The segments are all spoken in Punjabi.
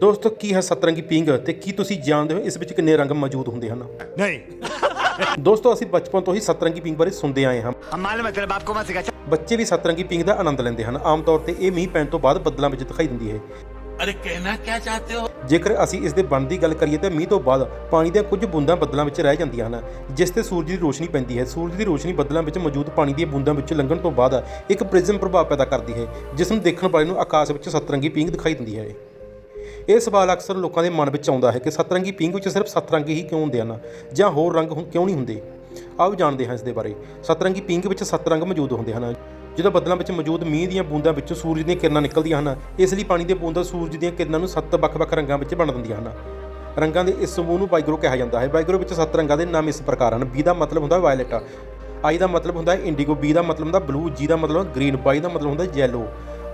ਦੋਸਤੋ ਕੀ ਹੈ ਸਤਰੰਗੀ ਪੀਂਗ ਤੇ ਕੀ ਤੁਸੀਂ ਜਾਣਦੇ ਹੋ ਇਸ ਵਿੱਚ ਕਿੰਨੇ ਰੰਗ ਮੌਜੂਦ ਹੁੰਦੇ ਹਨ? ਨਹੀਂ। ਦੋਸਤੋ ਅਸੀਂ ਬਚਪਨ ਤੋਂ ਹੀ ਸਤਰੰਗੀ ਪੀਂਗ ਬਾਰੇ ਸੁਣਦੇ ਆਏ ਹਾਂ। ਮਾਲੂਮ ਹੈ ਤੇਰੇ ਬਾਪ ਕੋ ਮੈਂ ਸਿਖਾ ਬੱਚੇ ਵੀ ਸਤਰੰਗੀ ਪੀਂਗ ਦਾ ਆਨੰਦ ਲੈਂਦੇ ਹਨ। ਆਮ ਤੌਰ ਤੇ ਇਹ ਮੀਂਹ ਪੈਣ ਤੋਂ ਬਾਅਦ ਬੱਦਲਾਂ ਵਿੱਚ ਦਿਖਾਈ ਦਿੰਦੀ ਹੈ। ਅਰੇ ਕਹਿਣਾ ਕੀ ਚਾਹਤੇ ਹੋ? ਜੇਕਰ ਅਸੀਂ ਇਸ ਦੇ ਬਣ ਦੀ ਗੱਲ ਕਰੀਏ ਤਾਂ ਮੀਂਹ ਤੋਂ ਬਾਅਦ ਪਾਣੀ ਦੀਆਂ ਕੁਝ ਬੂੰਦਾਂ ਬੱਦਲਾਂ ਵਿੱਚ ਰਹਿ ਜਾਂਦੀਆਂ ਹਨ ਜਿਸ ਤੇ ਸੂਰਜ ਦੀ ਰੋਸ਼ਨੀ ਪੈਂਦੀ ਹੈ। ਸੂਰਜ ਦੀ ਰੋਸ਼ਨੀ ਬੱਦਲਾਂ ਵਿੱਚ ਮੌਜੂਦ ਪਾਣੀ ਦੀਆਂ ਬੂੰਦਾਂ ਵਿੱਚ ਲੰਘਣ ਤੋਂ ਬਾਅਦ ਇੱਕ ਪ੍ਰਿਜ਼ਮ ਪ੍ਰਭਾਵ ਪੈਦਾ ਕਰਦੀ ਹੈ ਜਿਸ ਨੂੰ ਦੇਖਣ ਵਾਲੇ ਨੂੰ ਆਕਾਸ਼ ਵਿੱਚ ਸਤਰੰਗੀ ਪੀਂਗ ਦਿਖਾਈ ਦਿੰਦੀ ਹੈ। ਇਹ ਸਵਾਲ ਅਕਸਰ ਲੋਕਾਂ ਦੇ ਮਨ ਵਿੱਚ ਆਉਂਦਾ ਹੈ ਕਿ ਸਤਰੰਗੀ ਪੀਂਗ ਵਿੱਚ ਸਿਰਫ ਸੱਤ ਰੰਗ ਹੀ ਕਿਉਂ ਹੁੰਦੇ ਹਨ ਜਾਂ ਹੋਰ ਰੰਗ ਹੁ- ਕਿਉਂ ਨਹੀਂ ਹੁੰਦੇ? ਆਓ ਜਾਣਦੇ ਹਾਂ ਇਸ ਦੇ ਬਾਰੇ। ਸਤਰੰਗੀ ਪੀਂਗ ਵਿੱਚ ਸੱਤ ਰੰਗ ਮੌਜੂਦ ਹੁੰਦੇ ਹਨ ਜਦੋਂ ਬੱਦਲਾਂ ਵਿੱਚ ਮੌਜੂਦ ਮੀਂਹ ਦੀਆਂ ਬੂੰਦਾਂ ਵਿੱਚੋਂ ਸੂਰਜ ਦੀਆਂ ਕਿਰਨਾਂ ਨਿਕਲਦੀਆਂ ਹਨ। ਇਸ ਲਈ ਪਾਣੀ ਦੀਆਂ ਬੂੰਦਾਂ ਸੂਰਜ ਦੀਆਂ ਕਿਰਨਾਂ ਨੂੰ ਸੱਤ ਵੱਖ-ਵੱਖ ਰੰਗਾਂ ਵਿੱਚ ਵੰਡ ਦਿੰਦੀਆਂ ਹਨ। ਰੰਗਾਂ ਦੇ ਇਸ ਸਮੂਹ ਨੂੰ ਬਾਈਗਰੋ ਕਿਹਾ ਜਾਂਦਾ ਹੈ। ਬਾਈਗਰੋ ਵਿੱਚ ਸੱਤ ਰੰਗਾਂ ਦੇ ਨਾਮ ਇਸ ਪ੍ਰਕਾਰ ਹਨ। ਬੀ ਦਾ ਮਤਲਬ ਹੁੰਦਾ ਵਾਇਲਟ ਆਈ ਦਾ ਮਤਲਬ ਹੁੰਦਾ ਇੰਡੀਗੋ, ਬੀ ਦਾ ਮਤਲਬ ਹੁੰਦਾ ਬਲੂ, ਜੀ ਦਾ ਮਤਲਬ ਗ੍ਰੀਨ ਬਾਈ ਦਾ ਮਤਲਬ ਹੁੰਦਾ ਯੈਲੋ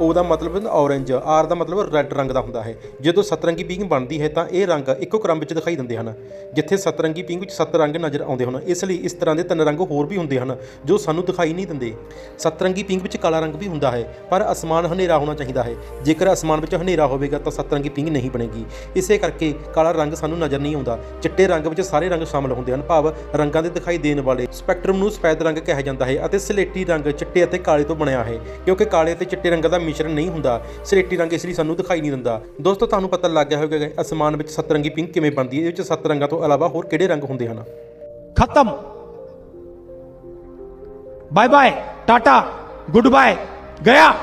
O ਦਾ ਮਤਲਬ ਹੁੰਦਾ ਔਰੇਂਜ ਆਰ ਦਾ ਮਤਲਬ ਰੈੱਡ ਰੰਗ ਦਾ ਹੁੰਦਾ ਹੈ। ਜਦੋਂ ਸਤਰੰਗੀ ਪਿੰਗ ਬਣਦੀ ਹੈ ਤਾਂ ਇਹ ਰੰਗ ਇੱਕੋ ਕ੍ਰਮ ਵਿੱਚ ਦਿਖਾਈ ਦਿੰਦੇ ਹਨ, ਜਿੱਥੇ ਸਤਰੰਗੀ ਪਿੰਗ ਵਿੱਚ ਸੱਤ ਰੰਗ ਨਜ਼ਰ ਆਉਂਦੇ ਹਨ। ਇਸ ਲਈ ਇਸ ਤਰ੍ਹਾਂ ਦੇ ਤਿੰਨ ਰੰਗ ਹੋਰ ਵੀ ਹੁੰਦੇ ਹਨ, ਜੋ ਸਾਨੂੰ ਦਿਖਾਈ ਨਹੀਂ ਦਿੰਦੇ। ਸਤਰੰਗੀ ਪਿੰਗ ਵਿੱਚ ਕਾਲਾ ਰੰਗ ਵੀ ਹੁੰਦਾ ਹੈ, ਪਰ ਅਸਮਾਨ ਹਨੇਰਾ ਹੋਣਾ ਚਾਹੀਦਾ ਹੈ। ਜੇਕਰ ਅਸਮਾਨ ਵਿੱਚ ਹਨੇਰਾ ਹੋਵੇਗਾ ਤਾਂ ਸਤਰੰਗੀ ਪਿੰਗ ਨਹੀਂ ਬਣੇਗੀ। ਇਸੇ ਕਰਕੇ ਕਾਲਾ ਰੰਗ ਸਾਨੂੰ ਨਜ਼ਰ ਨਹੀਂ ਆਉਂਦਾ। ਚਿੱਟੇ ਰੰਗ ਵਿੱਚ ਸਾਰੇ ਰੰਗ ਸ਼ਾਮਲ ਹੁੰਦੇ ਹਨ। ਭਾਵ ਰੰਗਾਂ ਦੇ ਦਿਖਾਈ ਦੇਣ ਵਾਲੇ ਸਪੈਕਟਰਮ ਨੂੰ ਸਫੈਦ ਰੰਗ ਕਿਹਾ ਜਾਂਦਾ ਹੈ ਅਤੇ ਸਲੇਟੀ ਰੰਗ ਚਿੱਟੇ ਅਤੇ ਕਾਲੇ ਤੋਂ ਬਣਿਆ ਹੈ, ਕਿਉਂਕਿ ਕਾਲੇ ਅਤੇ ਚਿੱਟੇ ਰੰਗਾਂ ਦਾ ਮਿਸ਼ਰਣ ਨਹੀਂ ਹੁੰਦਾ ਸਲੇਟੀ ਰੰਗ ਇਸ ਲਈ ਸਾਨੂੰ ਦਿਖਾਈ ਨਹੀਂ ਦਿੰਦਾ। ਦੋਸਤੋ, ਤੁਹਾਨੂੰ ਪਤਾ ਲੱਗ ਗਿਆ ਹੋਵੇਗਾ ਅਸਮਾਨ ਵਿੱਚ ਸੱਤ ਰੰਗੀ ਪਿੰਕ ਕਿਵੇਂ ਬਣਦੀ ਹੈ, ਇਹਦੇ ਵਿੱਚ ਸੱਤ ਰੰਗਾਂ ਤੋਂ ਇਲਾਵਾ ਹੋਰ ਕਿਹੜੇ ਰੰਗ ਹੁੰਦੇ ਹਨ? ਖਤਮ। Bye bye tata good bye ਗਿਆ